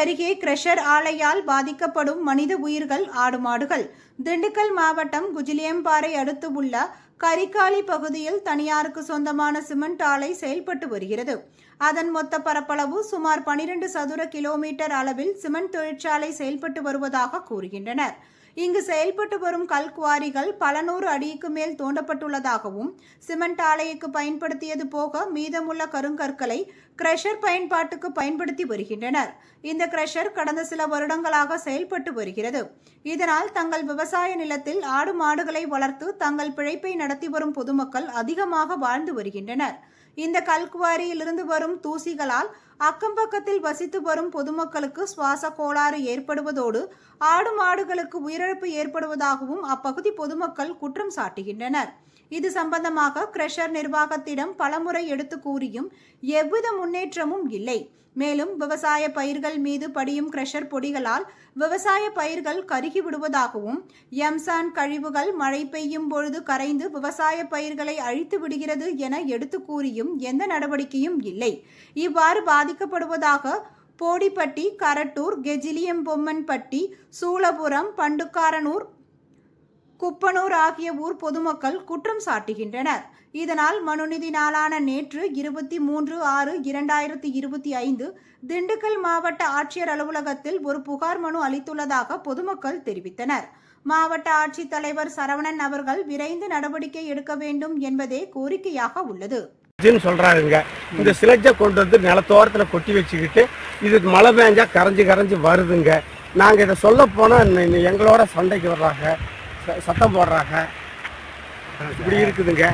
அருகே கிரஷர் ஆலையால் பாதிக்கப்படும் மனித உயிர்கள் ஆடு மாடுகள். திண்டுக்கல் மாவட்டம் குஜிலியம்பாறை அடுத்து உள்ள கரிக்காலி பகுதியில் தனியாருக்கு சொந்தமான சிமெண்ட் ஆலை செயல்பட்டு வருகிறது. அதன் மொத்த பரப்பளவு சுமார் 12 சதுர கிலோமீட்டர் அளவில் சிமெண்ட் தொழிற்சாலை செயல்பட்டு வருவதாக கூறுகின்றனர். இங்கு செயல்பட்டு வரும் கல் குவாரிகள் பல நூறு அடிக்கு மேல் தோண்டப்பட்டுள்ளதாகவும் சிமெண்ட் ஆலைக்கு பயன்படுத்தியது போக மீதமுள்ள கருங்கற்களை கிரஷர் பயன்பாட்டுக்கு பயன்படுத்தி வருகின்றனர். இந்த கிரஷர் கடந்த சில வருடங்களாக செயல்பட்டு வருகிறது. இதனால் தங்கள் விவசாய நிலத்தில் ஆடு மாடுகளை வளர்த்து தங்கள் பிழைப்பை நடத்தி வரும் பொதுமக்கள் அதிகமாக வாழ்ந்து வருகின்றனர். இந்த கல்குவாரியிலிருந்து வரும் தூசிகளால் அக்கம் பக்கத்தில் வசித்து வரும் பொதுமக்களுக்கு சுவாச கோளாறு ஏற்படுவதோடு ஆடு மாடுகளுக்கு உயிரிழப்பு ஏற்படுவதாகவும் அப்பகுதி பொதுமக்கள் குற்றம் சாட்டுகின்றனர். இது சம்பந்தமாக கிரஷர் நிர்வாகத்திடம் பலமுறை எடுத்து கூறியும் எவ்வித முன்னேற்றமும் இல்லை. மேலும் விவசாய பயிர்கள் மீது படியும் கிரஷர் பொடிகளால் விவசாய பயிர்கள் கருகி விடுவதாகவும் எம்சான் கழிவுகள் மழை பெய்யும் பொழுது கரைந்து விவசாய பயிர்களை அழித்து விடுகிறது என எடுத்து கூறியும் எந்த நடவடிக்கையும் இல்லை. இவ்வாறு பாதிக்கப்படுவதாக போடிப்பட்டி கரட்டூர் கெஜிலியம்பொம்மன்பட்டி சூளபுரம் பண்டுக்காரனூர் குப்பனூர் ஆகிய ஊர் பொதுமக்கள் குற்றம் சாட்டுகின்றனர். இதனால் மனுநீதி நாளான நேற்று இருபத்தி மூன்று ஆறு இரண்டாயிரத்தி இருபத்தி ஐந்து திண்டுக்கல் மாவட்ட ஆட்சியர் அலுவலகத்தில் ஒரு புகார் மனு அளித்துள்ளதாக பொதுமக்கள் தெரிவித்தனர். மாவட்ட ஆட்சித்தலைவர் சரவணன் அவர்கள் விரைந்து நடவடிக்கை எடுக்க வேண்டும் என்பதே கோரிக்கையாக உள்ளது. இதுன்னு சொல்றாங்க இந்த சிலஜை கொண்டு வந்து நிலத்தோரத்தில் கொட்டி வச்சுக்கிட்டு இது மழை பெஞ்சா கரைஞ்சு கரைஞ்சு வருதுங்க. நாங்கள் இதை சொல்ல போனால் எங்களோட சண்டைக்கு வர்றாங்க. சத்தம் போடுறாங்க. இப்படி இருக்குதுங்க.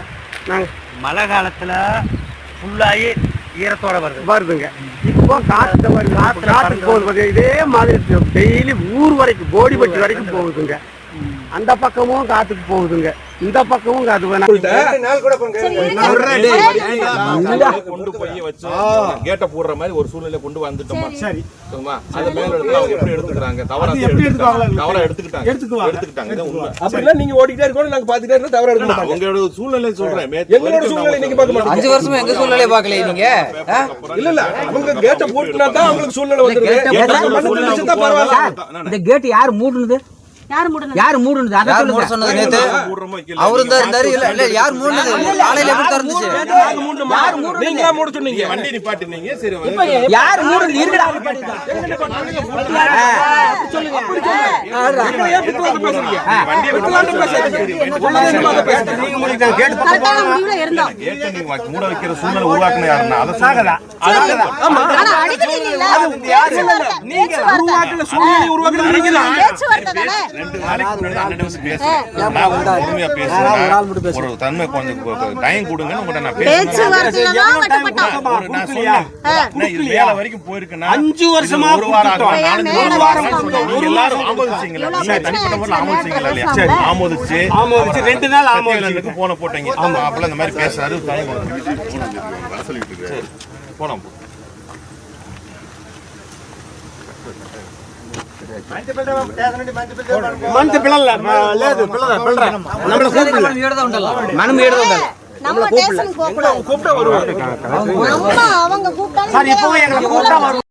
நாங்க மழை காலத்துல ஃபுல்லாகி ஈரத்தோட வருது. வருதுங்க. இப்போ காத்து காத்துக்கு போகுது. இதே மாதிரி டெய்லி ஊர் வரைக்கும் போடிப்பட்டி வரைக்கும் போகுதுங்க. அந்த பக்கமும் காத்துக்கு போகுதுங்க. இந்த பக்கமும் கொண்டு போய் வச்சு கேட்ட போடுற மாதிரி ஒரு சூழ்நிலை கொண்டு வந்துட்டோமா? சரி. சரிங்களா? அது மேல இருந்து அவங்க எப்படி எடுத்துக்கிறாங்க? தவறா? தவறா எடுத்துக்கிட்டாங்க. எடுத்துக்கிட்டாங்க. நீங்க ஓடிக்கிட்டே இருக்கணும். நாங்க பாத்துட்டே இருக்கோம் தவற எடுக்க மாட்டாங்க. உங்களோட சூழ்நிலை சொல்றேன். எங்களோட சூழ்நிலை நீங்க பார்க்க மாட்டீங்க. அஞ்சு வருஷமா எங்க சூழ்நிலையை பார்க்கல நீங்க? இல்ல இல்ல. அவங்க கேட்ட போட்டுனா தான் அவங்களுக்கு சூழ்நிலை சூழ்நிலை நான் இந்த கேட் யார் மூடுனது? யார் மூடுனது? யார் சொல்லுங்க. சொன்னது நேத்து? மூடுறோமோ இல்ல, அவரு நீங்க தான் இருந்தாரு. இல்ல இல்ல யார் மூடுனது? காலையில எப்படி திறந்துச்சு நாங்க மூடணுமா? நீங்களா மூட சொன்னீங்க? நீங்க வண்டி நிப்பாட்டினீங்க சரி யார் மூடுனது? இருக்குடா அப்புறம் ஏன் புத்து வந்து பேசுறீங்க? வண்டியை புத்து வந்து பேசாதீங்க. உள்ளது என்னமோ அதை பேசுறீங்க. கேட்டை நீங்க வ- மூட வைக்கிற சூழ்நிலை உருவாக்குன யாருன்னா அதை சொல்லுங்க. ஆமா. உருவாக்குன சூழ்நிலை உருவாக்குறது நீங்க தான். ரெண்டு நாளைக்கு முன்னாடி அண்ணன் வந்து பேசுறேன். நான் ஒரு பொறுமையா பேசுறேன். ஒரு தன்மை கொஞ்சம் டைம் கொடுங்கன்னு உங்கள்ட்ட நான் பேசுறேன். ஒரு நான் சொன்னேன். நான் இது மேல வரைக்கும் போயிருக்கேன்னா, அஞ்சு வருஷமா ஒரு வாரம். நாலஞ்சு ஒரு வாரம் எல்லாரும் ஆமோதிச்சீங்களா? நீங்க தனிப்பட்ட முறையில் ஆமோதிச்சீங்களா இல்லையா? ஆமோதிச்சு ஆமோதிச்சு ரெண்டு நாள் ஆமோதிச்சு போன போட்டீங்க. அப்பல இந்த மாதிரி பேசுறாரு. டைம் கொடுங்க. சரி, போலாம் போ. మంచి పిల్లల లేదు పిల్లల పిల్లర நம்மள கூப்பிடல ஏடுதான் உண்டல்ல మనం ఏడు ఉండాలి நம்ம ஸ்டேஷனுக்கு போக கூடாது கூப்பிட்டா வருவாங்க நம்ம அவங்க கூப்பிட்டாலும் சார் இப்போ எங்களை கூப்பிட்டா வரும்